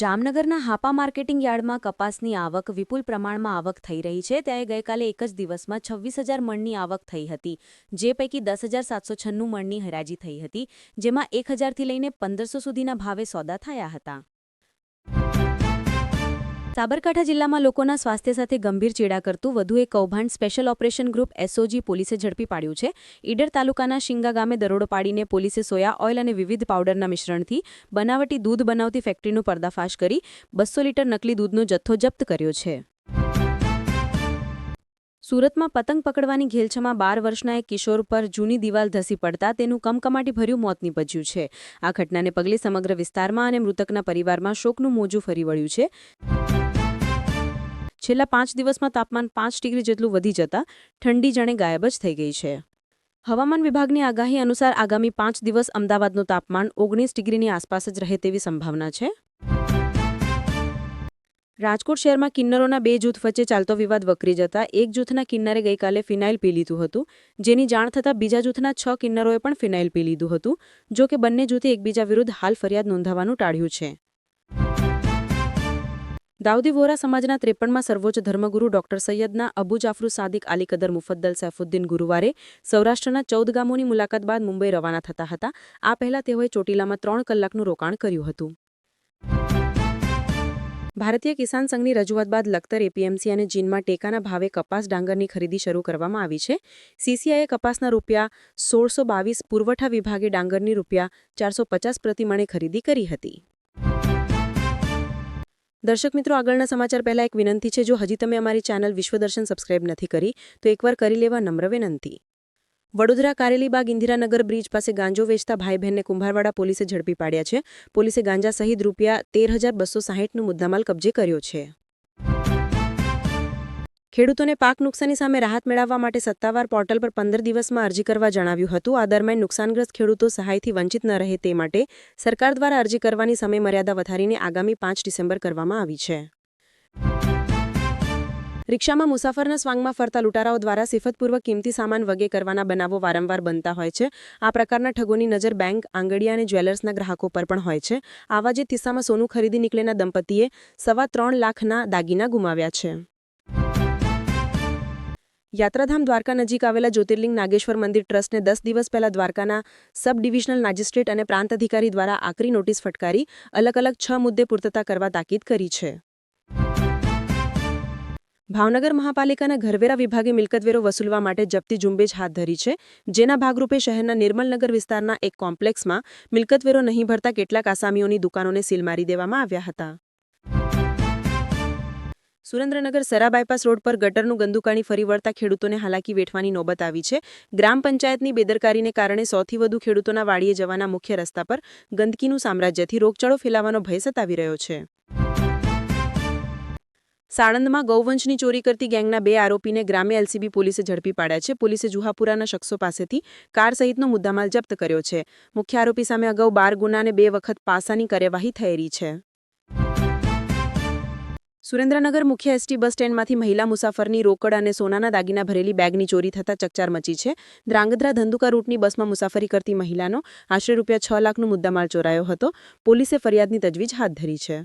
જામનગરના હાપા માર્કેટિંગ યાર્ડમાં કપાસની આવક વિપુલ પ્રમાણમાં આવક થઈ રહી છે. ત્યારે ગઈકાલે એક જ દિવસમાં છવ્વીસ હજાર મણની આવક થઈ હતી, જે પૈકી દસ હજાર સાતસો છન્નું મણની હરાજી થઈ હતી, જેમાં એક હજારથી લઈને પંદરસો સુધીના ભાવે સોદા થયા હતા. સાબરકાંઠા જિલ્લામાં લોકોના સ્વાસ્થ્ય સાથે ગંભીર ચેડા કરતું વધુ એક કૌભાંડ સ્પેશિયલ ઓપરેશન ગ્રુપ એસઓજી પોલીસે ઝડપી પાડ્યું છે. ઈડર તાલુકાના શિંગા ગામે દરોડો પાડીને પોલીસે સોયા ઓઇલ અને વિવિધ પાવડરના મિશ્રણથી બનાવટી દૂધ બનાવતી ફેક્ટરીનો પર્દાફાશ કરી બસો લીટર નકલી દૂધનો જથ્થો જપ્ત કર્યો છે. સુરતમાં પતંગ પકડવાની ઘેલછામાં બાર વર્ષના એક કિશોર પર જૂની દિવાલ ધસી પડતા તેનું કમકમાટી ભર્યું મોત નીપજ્યું છે. આ ઘટનાને પગલે સમગ્ર વિસ્તારમાં અને મૃતકના પરિવારમાં શોકનું મોજું ફરી વળ્યું છે. છેલ્લા પાંચ દિવસમાં તાપમાન પાંચ ડિગ્રી જેટલું વધી જતા ઠંડી જાણે ગાયબ જ થઈ ગઈ છે. હવામાન વિભાગની આગાહી અનુસાર આગામી પાંચ દિવસ અમદાવાદનું તાપમાન ઓગણીસ ડિગ્રીની આસપાસ જ રહે તેવી સંભાવના છે. રાજકોટ શહેરમાં કિન્નરોના બે જૂથ વચ્ચે ચાલતો વિવાદ વકરી જતા એક જૂથના કિન્નરે ગઈકાલે ફિનાઇલ પી લીધું હતું. જેની જાણ થતાં બીજા જૂથના છ કિન્નરોએ પણ ફિનાઇલ પી લીધું હતું જો કે બંને જૂથે એકબીજા વિરુદ્ધ હાલ ફરિયાદ નોંધાવવાનું ટાળ્યું છે. દાઉદી વોરા સમાજના ત્રેપનમાં સર્વોચ્ચ ધર્મગુરુ ડોક્ટર સૈયદના અબુ જાફરુ સાદિક અલી કદર મુફદ્દલ સૈફુદ્દીન ગુરુવારે સૌરાષ્ટ્રના ચૌદ ગામોની મુલાકાત બાદ મુંબઈ રવાના થતા હતા. આ પહેલા તેઓએ ચોટીલામાં ત્રણ કલાકનું રોકાણ કર્યું હતું. ભારતીય કિસાન સંઘની રજૂઆત બાદ લખતર એપીએમસી અને ચીનમાં ટેકાના ભાવે કપાસ ડાંગરની ખરીદી શરૂ કરવામાં આવી છે. સીસીઆઈએ કપાસના રૂપિયા સોળસો બાવીસ પુરવઠા વિભાગે ડાંગરની રૂપિયા ચારસો પચાસ પ્રતિમણે ખરીદી કરી હતી. દર્શક મિત્રો, આગળના સમાચાર પહેલા એક વિનંતી છે. જો હજી તમે અમારી ચેનલ વિશ્વદર્શન સબસ્ક્રાઇબ નથી કરી, તો એકવાર કરી લેવા નમ્ર વિનંતી. વડોદરા કારેલીબાગ ઇન્દિરાનગર બ્રિજ પાસે ગાંજો વેચતા ભાઈ બહેનને કુંભારવાડા પોલીસે ઝડપી પાડ્યા છે. પોલીસે ગાંજા સહિત રૂપિયા તેર હજાર બસો સાહીઠનું મુદ્દામાલ કબજે કર્યો છે. ખેડૂતોને પાક નુકસાની સામે રાહત મેળવવા માટે સત્તાવાર પોર્ટલ પર પંદર દિવસમાં અરજી કરવા જણાવ્યું હતું. આ દરમિયાન નુકસાનગ્રસ્ત ખેડૂતો સહાયથી વંચિત ન રહે તે માટે સરકાર દ્વારા અરજી કરવાની સમયમર્યાદા વધારીને આગામી પાંચ ડિસેમ્બર કરવામાં આવી છે. રિક્ષામાં મુસાફરના સ્વાંગમાં ફરતા લૂંટારાઓ દ્વારા સિફતપૂર્વક કિંમતી સામાન વગે કરવાના બનાવો વારંવાર બનતા હોય છે. આ પ્રકારના ઠગોની નજર બેંક આંગડિયા અને જ્વેલર્સના ગ્રાહકો પર પણ હોય છે. આવા જ કિસ્સામાં સોનું ખરીદી નીકળેના દંપતીએ સવા ત્રણ લાખના દાગીના ગુમાવ્યા છે. યાત્રાધામ દ્વારકા નજીક આવેલા જ્યોતિર્લિંગ નાગેશ્વર મંદિર ટ્રસ્ટને દસ દિવસ પહેલા દ્વારકાના સબ ડિવિઝનલ મેજિસ્ટ્રેટ અને પ્રાંત અધિકારી દ્વારા આકરી નોટિસ ફટકારી અલગ અલગ છ મુદ્દે પૂર્તતા કરવા તાકીદ કરી છે. ભાવનગર મહાપાલિકાના ઘરવેરા વિભાગે મિલકતવેરો વસૂલવા માટે જપ્તી ઝુંબેશ હાથ ધરી છે, જેના ભાગરૂપે શહેરના નિર્મલનગર વિસ્તારના એક કોમ્પ્લેક્સમાં મિલકતવેરો નહીં ભરતા કેટલાક આસામીઓની દુકાનોને સીલ મારી દેવામાં આવ્યા હતા. સુરેન્દ્રનગર સરા બાયપાસ રોડ પર ગટરનું ગંદુકાણી ફરી વળતા ખેડૂતોને હાલાકી વેઠવાની નોબત આવી છે. ગ્રામ પંચાયતની બેદરકારીને કારણે સૌથી વધુ ખેડૂતોના વાડીએ જવાના મુખ્ય રસ્તા પર ગંદકીનું સામ્રાજ્યથી રોગચાળો ફેલાવાનો ભય સતાવી રહ્યો છે. સાણંદમાં ગૌવંશની ચોરી કરતી ગેંગના બે આરોપીને ગ્રામ્ય એલસીબી પોલીસે ઝડપી પાડ્યા છે. પોલીસે જુહાપુરાના શખ્સો પાસેથી કાર સહિતનો મુદ્દામાલ જપ્ત કર્યો છે. મુખ્ય આરોપી સામે અગાઉ બાર ગુનાને બે વખત પાસાની કાર્યવાહી થયેલી છે. સુરેન્દ્રનગર મુખ્ય એસટી બસ સ્ટેન્ડમાંથી મહિલા મુસાફરની રોકડ અને સોનાના દાગીના ભરેલી બેગની ચોરી થતાં ચકચાર મચી છે. દ્રાંગધ્રા ધંધુકા રૂટની બસમાં મુસાફરી કરતી મહિલાનો આશરે રૂપિયા છ લાખનો મુદ્દામાલ ચોરાયો હતો. પોલીસે ફરિયાદની તજવીજ હાથ ધરી છે.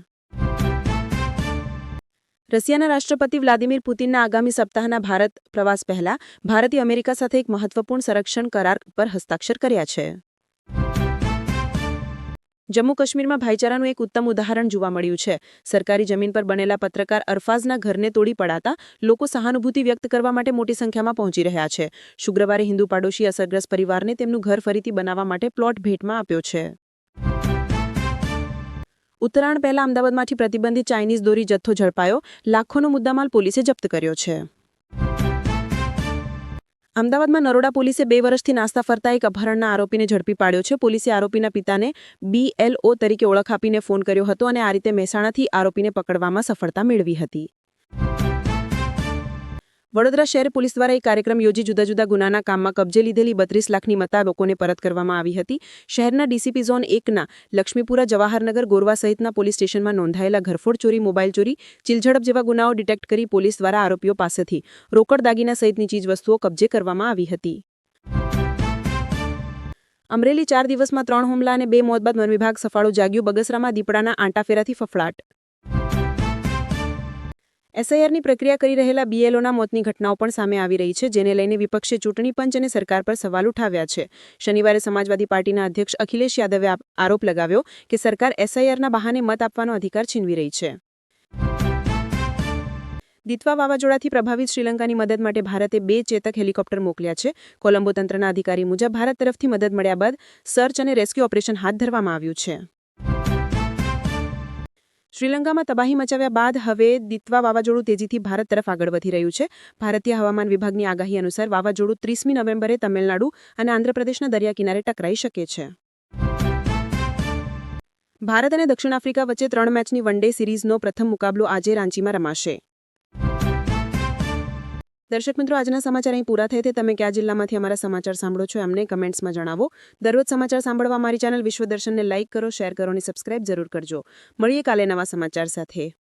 રશિયાના રાષ્ટ્રપતિ વ્લાદિમીર પુતિનના આગામી સપ્તાહના ભારત પ્રવાસ પહેલા ભારતે અમેરિકા સાથે એક મહત્વપૂર્ણ સંરક્ષણ કરાર પર હસ્તાક્ષર કર્યા છે. જમ્મુ કાશ્મીરમાં ભાઈચારાનું એક ઉત્તમ ઉદાહરણ જોવા મળ્યું છે. સરકારી જમીન પર બનેલા પત્રકાર અરફાઝના ઘરને તોડી પડાતા લોકો સહાનુભૂતિ વ્યક્ત કરવા માટે મોટી સંખ્યામાં પહોંચી રહ્યા છે. શુક્રવારે હિન્દુ પાડોશી અસરગ્રસ્ત પરિવારને તેમનું ઘર ફરીથી બનાવવા માટે પ્લોટ ભેટમાં આપ્યો છે. ઉત્તરાયણ પહેલા અમદાવાદમાંથી પ્રતિબંધિત ચાઇનીઝ દોરી જથ્થો ઝડપાયો. લાખોનો મુદ્દામાલ પોલીસે જપ્ત કર્યો છે. અમદાવાદમાં નરોડા પોલીસે બે વર્ષથી નાસ્તા ફરતા એક અપહરણના આરોપીને ઝડપી પાડ્યો છે. પોલીસે આરોપીના પિતાને બીએલઓ તરીકે ઓળખ આપીને ફોન કર્યો હતો અને આ રીતે મહેસાણાથી આરોપીને પકડવામાં સફળતા મેળવી હતી. વડોદરા શહેર પોલીસ દ્વારા એક કાર્યક્રમ યોજી જુદા જુદા ગુનાના કામમાં કબજે લીધેલી બત્રીસ લાખની મતા લોકોને પરત કરવામાં આવી હતી. શહેરના ડીસીપી ઝોન એકના લક્ષ્મીપુરા, જવાહરનગર, ગોરવા સહિતના પોલીસ સ્ટેશનમાં નોંધાયેલા ઘરફોડ ચોરી, મોબાઈલ ચોરી, ચીલઝડપ જેવા ગુનાઓ ડિટેક્ટ કરી પોલીસ દ્વારા આરોપીઓ પાસેથી રોકડ દાગીના સહિતની ચીજવસ્તુઓ કબજે કરવામાં આવી હતી. અમરેલી ચાર દિવસમાં ત્રણ હુમલા અને બે મોત બાદ વન વિભાગ સફાળું જાગ્યું. બગસરામાં દીપડાના આંટાફેરાથી ફફડાટ એસઆઈઆરની પ્રક્રિયા કરી રહેલા બીએલઓના મોતની ઘટનાઓ પણ સામે આવી રહી છે, જેને લઈને વિપક્ષે ચૂંટણી પંચ અને સરકાર પર સવાલ ઉઠાવ્યા છે. શનિવારે સમાજવાદી પાર્ટીના અધ્યક્ષ અખિલેશ યાદવે આરોપ લગાવ્યો કે સરકાર એસઆઈઆરના બહાને મત આપવાનો અધિકાર છીનવી રહી છે. દિત્વા વાવાઝોડાથી પ્રભાવિત શ્રીલંકાની મદદ માટે ભારતે બે ચેતક હેલિકોપ્ટર મોકલ્યા છે. કોલંબો તંત્રના અધિકારી મુજબ ભારત તરફથી મદદ મળ્યા બાદ સર્ચ અને રેસ્ક્યુ ઓપરેશન હાથ ધરવામાં આવ્યું છે. શ્રીલંકામાં તબાહી મચાવ્યા બાદ હવે દિત્વા વાવાઝોડું તેજીથી ભારત તરફ આગળ વધી રહ્યું છે. ભારતીય હવામાન વિભાગની આગાહી અનુસાર વાવાઝોડું ત્રીસમી નવેમ્બરે તમિલનાડુ અને આંધ્રપ્રદેશના દરિયા કિનારે ટકરાઈ શકે છે. ભારત અને દક્ષિણ આફ્રિકા વચ્ચે ત્રણ મેચની વન ડે સિરીઝનો પ્રથમ મુકાબલો આજે રાંચીમાં રમાશે. દર્શક મિત્રો, આજના સમાચાર અહીં પૂરા થાય છે. તમે કયા જિલ્લામાંથી અમારા સમાચાર સાંભળો છો, એમને કમેન્ટ્સમાં જણાવો. દરરોજ સમાચાર સાંભળવા મારી ચેનલ વિશ્વદર્શનને લાઇક કરો, શેર કરો અને સબસ્ક્રાઇબ જરૂર કરજો. મળીએ કાલે નવા સમાચાર સાથે.